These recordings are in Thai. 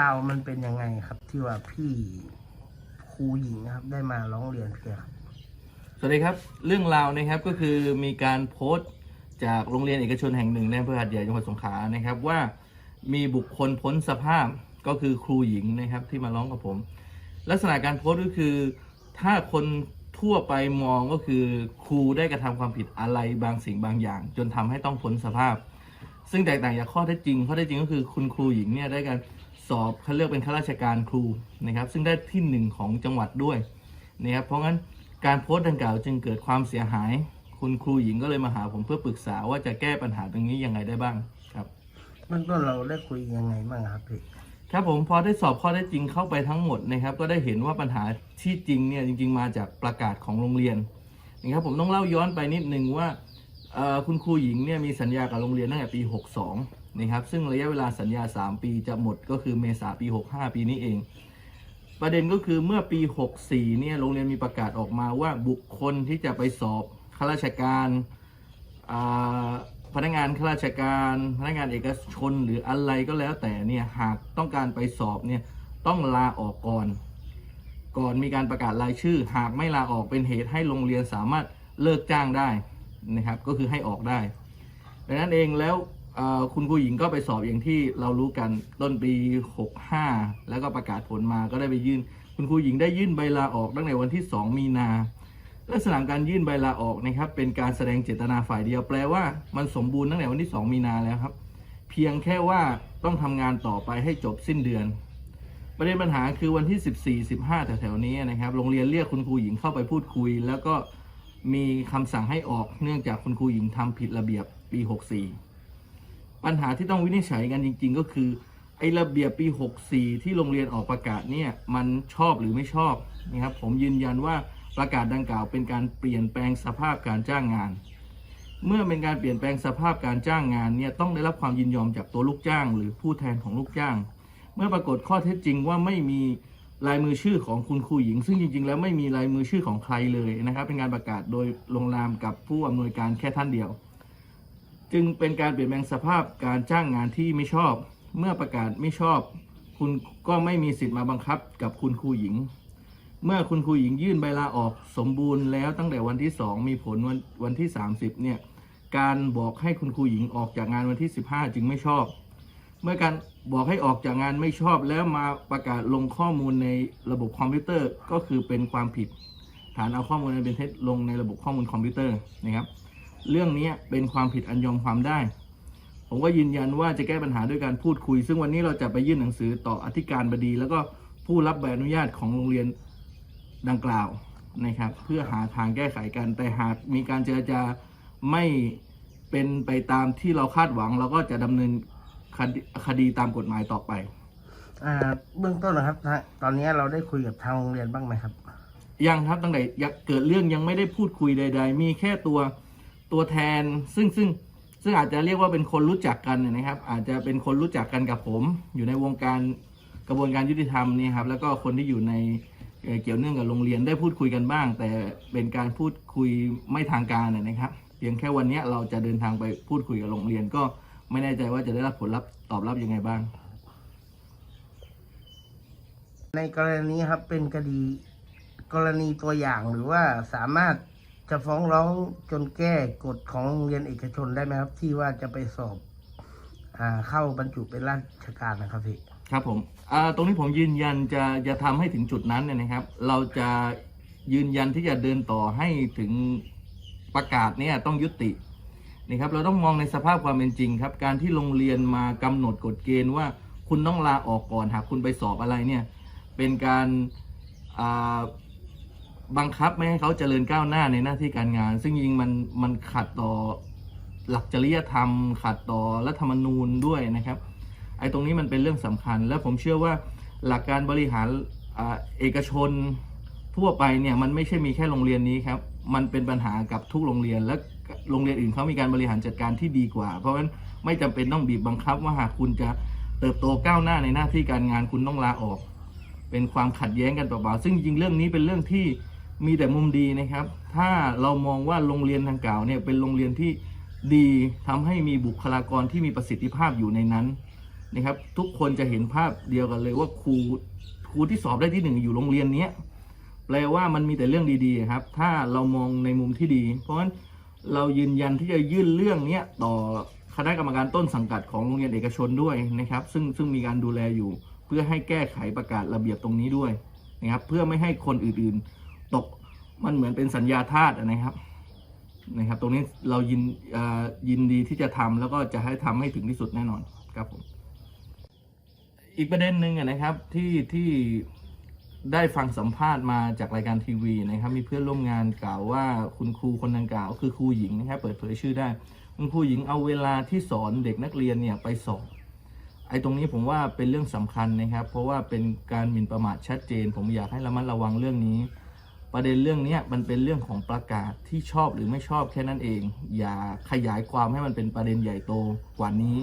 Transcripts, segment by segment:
ราวมันเป็นยังไงครับ ที่ว่าพี่ครูหญิงนะครับ ได้มาร้องเรียนเพี่ครับสวัสดีครับ เรื่องราวนะครับก็คือมีการโพสต์จากโรงเรียนเอกชนแห่งหนึ่งในอำเภอหัดใหญ่จังหวัดสงขลานะครับว่ามีบุคคลพ้นสภาพก็คือครูหญิงนะครับที่มาร้องกับผม ลักษณะการโพสต์ก็คือ ถ้าคนทั่วไปมองก็คือครูได้กระทำความผิดอะไรบางสิ่งบางอย่าง จนทำให้ต้องพ้นสภาพ ซึ่งแตกต่างจากข้อเท็จจริงข้อเท็จจริงก็คือคุณครูหญิงเนี่ยได้การ สอบเขาเรียกเป็นข้าราชการครูนะครับ ซึ่งได้ที่หนึ่งของจังหวัดด้วยนะครับเพราะงั้นการโพสต์ดังกล่าวจึงเกิดความเสียหาย คุณครูหญิงก็เลยมาหาผมเพื่อปรึกษาว่าจะแก้ปัญหาตรงนี้ยังไงได้บ้างครับเบื้องต้นเราได้คุยยังไงบ้างครับพี่ครับผมพอได้สอบข้อได้จริงเข้าไปทั้งหมดนะครับ ก็ได้เห็นว่าปัญหาที่จริงเนี่ยจริง ๆ มาจากประกาศของโรงเรียนนะครับผมต้องเล่าย้อนไปนิดนึงว่าเอ่อคุณครูหญิงเนี่ยมีสัญญากับโรงเรียนตั้งแต่ปี 62 นะครับ ซึ่งระยะเวลาสัญญา 3 ปีจะหมดก็คือเมษาปี 65 ปีนี้เอง ประเด็นก็คือเมื่อปี 64 เนี่ยโรงเรียนมีประกาศออกมาว่าบุคคลที่จะไปสอบข้าราชการพนักงานข้าราชการพนักงานเอกชนหรืออะไรก็แล้วแต่เนี่ยหากต้องการไปสอบเนี่ยต้องลาออกก่อน ก่อนมีการประกาศรายชื่อ หากไม่ลาออกเป็นเหตุให้โรงเรียนสามารถเลิกจ้างได้นะครับ ก็คือให้ออกได้ ดังนั้นเองแล้ว คุณครูหญิงก็ไปสอบอย่างที่เรารู้กันต้นปี 65 แล้วก็ประกาศผลมาก็ได้ไปยื่น คุณครูหญิงได้ยื่นใบลาออกตั้งแต่วันที่ 2 มีนาลักษณะการยื่นใบลาออกนะครับ เป็นการแสดงเจตนาฝ่ายเดียวแปลว่ามันสมบูรณ์ตั้งแต่วันที่ 2 มีนาแล้วครับ เพียงแค่ว่าต้องทำงานต่อไปให้จบสิ้นเดือน ประเด็นปัญหาคือวันที่ 14 15แถวๆนี้นะครับโรงเรียนเรียกคุณครูหญิงเข้าไปพูดคุย แล้วก็มีคำสั่งให้ออกเนื่องจากคุณครูหญิงทำผิดระเบียบปี 64 ปัญหาที่ต้องวินิจฉัยกันจริง ๆ ก็คือ ไอ้ระเบียบปี 64 ที่โรงเรียนออกประกาศเนี่ยมันชอบหรือไม่ชอบนะครับผมยืนยันว่าประกาศดังกล่าวเป็นการเปลี่ยนแปลงสภาพการจ้างงาน เมื่อเป็นการเปลี่ยนแปลงสภาพการจ้างงานเนี่ยต้องได้รับความยินยอมจากตัวลูกจ้าง หรือผู้แทนของลูกจ้าง เมื่อปรากฏข้อเท็จจริงว่าไม่มีลายมือชื่อของคุณครูหญิง ซึ่งจริง ๆ แล้วไม่มีลายมือชื่อของใครเลยนะครับ เป็นการประกาศโดยลงนามกับผู้อำนวยการแค่ท่านเดียว จึงเป็นการเปลี่ยนแปลงสภาพการจ้างงานที่ไม่ชอบ เมื่อประกาศไม่ชอบ คุณก็ไม่มีสิทธิ์มาบังคับกับคุณครูหญิง เมื่อคุณครูหญิงยื่นใบลาออกสมบูรณ์แล้วตั้งแต่วันที่ 2 มีผลวันวันที่ 30เนี่ยการบอกให้คุณครูหญิงออกจากงานวันที่ 15 จึงไม่ชอบ เมื่อการบอกให้ออกจากงานไม่ชอบแล้วมาประกาศลงข้อมูลในระบบคอมพิวเตอร์ก็คือเป็นความผิด ฐานเอาข้อมูลอันเป็นเท็จลงในระบบข้อมูลคอมพิวเตอร์นะครับ เรื่องนี้เป็นความผิดอันยอมความได้ ผมก็ยืนยันว่าจะแก้ปัญหาด้วยการพูดคุย ซึ่งวันนี้เราจะไปยื่นหนังสือต่ออธิการบดี แล้วก็ผู้รับใบอนุญาตของโรงเรียนดังกล่าวนะครับ เพื่อหาทางแก้ไขกัน แต่หากมีการเจรจาไม่เป็นไปตามที่เราคาดหวัง เราก็จะดำเนินคดีคดีตามกฎหมายต่อไปอ่าเบื้องต้นนะครับทางตอนนี้เราได้คุยกับทางโรงเรียนบ้างไหมครับ ยังครับตั้งแต่ยังเกิดเรื่องยังไม่ได้พูดคุยใด ๆ มีแค่ตัว ตัวแทนซึ่งซึ่งซึ่งอาจจะเรียกว่าเป็นคนรู้จักกันนะครับ อาจจะเป็นคนรู้จักกันกับผม อยู่ในวงการกระบวนการยุติธรรมนี่ครับแล้วก็คนที่อยู่ในเเกี่ยวเนื่องกับโรงเรียนได้พูดคุยกันบ้าง แต่เป็นการพูดคุยไม่ทางการนะครับเพียงแค่วันนี้เราจะเดินทางไปพูดคุยกับโรงเรียนก็ไม่แน่ใจว่าจะได้รับผลลัพธ์ตอบรับยังไงบ้าง ในกรณีครับเป็นคดีกรณีตัวอย่างหรือว่าสามารถ จะฟ้องร้องจนแก้กฎของโรงเรียนเอกชนได้ไหมครับ ที่ว่าจะไปสอบอ่าเข้าบรรจุเป็นราชการนะครับพี่ ครับผมอ่าตรงนี้ผมยืนยันจะจะทำให้ถึงจุดนั้นเนี่ยนะครับ เราจะยืนยันที่จะเดินต่อให้ถึงประกาศเนี่ยต้องยุตินะครับเราต้องมองในสภาพความเป็นจริงครับ การที่โรงเรียนมากำหนดกฎเกณฑ์ว่าคุณต้องลาออกก่อนหากคุณไปสอบอะไรเนี่ยเป็นการอ่า บังคับไม่ให้เขาเจริญก้าวหน้าในหน้าที่การงาน ซึ่งจริงมันมันขัดต่อหลักจริยธรรม ขัดต่อรัฐธรรมนูญด้วยนะครับไอ้ตรงนี้มันเป็นเรื่องสำคัญ และผมเชื่อว่าหลักการบริหารอเอกชนทั่วไปเนี่ยมันไม่ใช่มีแค่โรงเรียนนี้ครับ มันเป็นปัญหากับทุกโรงเรียน และโรงเรียนอื่นเขามีการบริหารจัดการที่ดีกว่า เพราะฉะนั้นไม่จำเป็นต้องบีบบังคับว่าหากคุณจะเติบโตก้าวหน้าในหน้าที่การงานคุณต้องลาออก เป็นความขัดแย้งกันเปล่าๆซึ่งจริงเรื่องนี้เป็นเรื่องที่ มีแต่มุมดีนะครับ ถ้าเรามองว่าโรงเรียนดังกล่าวเนี่ยเป็นโรงเรียนที่ดีทำให้มีบุคลากรที่มีประสิทธิภาพอยู่ในนั้นนะครับ ทุกคนจะเห็นภาพเดียวกันเลยว่าครูครูที่สอบได้ที่หนึ่งอยู่โรงเรียนเนี้ยแปลว่ามันมีแต่เรื่องดีๆครับ ถ้าเรามองในมุมที่ดี เพราะฉะนั้นเรายืนยันที่จะยื่นเรื่องเนี้ยต่อคณะกรรมการต้นสังกัดของโรงเรียนเอกชนด้วยนะครับ ซึ่งซึ่งมีการดูแลอยู่ เพื่อให้แก้ไขประกาศระเบียบตรงนี้ด้วยนะครับ เพื่อไม่ให้คนอื่นๆ มันเหมือนเป็นสัญญาทาสอะนะครับนะครับ ตรงนี้เรายินยินดีที่จะทำแล้วก็จะให้ทำให้ถึงที่สุดแน่นอนครับผมอีกประเด็นหนึ่งนะครับที่ที่ได้ฟังสัมภาษณ์มาจากรายการทีวีนะครับ มีเพื่อนร่วมงานกล่าวว่าคุณครูคนดังกล่าว คือครูหญิงนะครับเปิดเผยชื่อได้คุณครูหญิงเอาเวลาที่สอนเด็กนักเรียนเนี่ยไปสอบไอ้ตรงนี้ผมว่าเป็นเรื่องสำคัญนะครับ เพราะว่าเป็นการหมิ่นประมาทชัดเจน ผมอยากให้ระมัดระวังเรื่องนี้ ประเด็นเรื่องนี้มันเป็นเรื่องของประกาศที่ชอบหรือไม่ชอบแค่นั้นเอง อย่าขยายความให้มันเป็นประเด็นใหญ่โตกว่านี้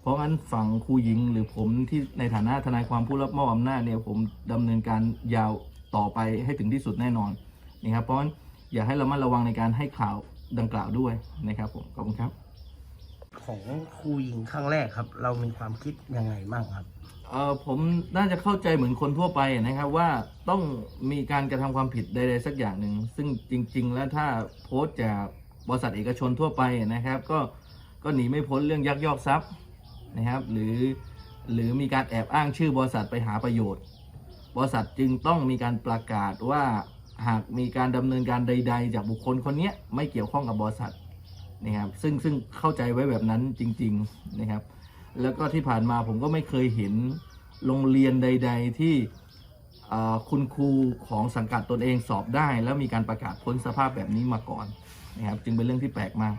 เพราะงั้นฝั่งครูหญิงหรือผมที่ในฐานะทนายความผู้รับมอบอำนาจเนี่ยผมดำเนินการยาวต่อไปให้ถึงที่สุดแน่นอนนะครับเพราะงั้นอย่าให้เระมัดระวังในการให้ข่าวดังกล่าวด้วยนะครับผมขอบคุณครับ ของครูหญิงครั้งแรกครับ เรามีความคิดยังไงบ้างครับ เออผมน่าจะเข้าใจเหมือนคนทั่วไปนะครับว่าต้องมีการกระทำความผิดใดๆสักอย่างหนึ่ง ซึ่งจริง ๆ แล้วถ้าโพสต์จากบริษัทเอกชนทั่วไปนะครับ ก็ก็หนีไม่พ้นเรื่องยักยอกทรัพย์นะครับ หรือหรือมีการแอบอ้างชื่อบริษัทไปหาประโยชน์ บริษัทจึงต้องมีการประกาศว่าหากมีการดำเนินการใด ๆ จากบุคคลคนเนี้ยไม่เกี่ยวข้องกับบริษัท นะครับซึ่งซึ่งเข้าใจไว้แบบนั้นจริง ๆนะครับ แล้วก็ที่ผ่านมาผมก็ไม่เคยเห็นโรงเรียนใด ๆ ที่คุณครูของสังกัดตนเองสอบได้ แล้วมีการประกาศพ้นสภาพแบบนี้มาก่อนนะครับ จึงเป็นเรื่องที่แปลกมาก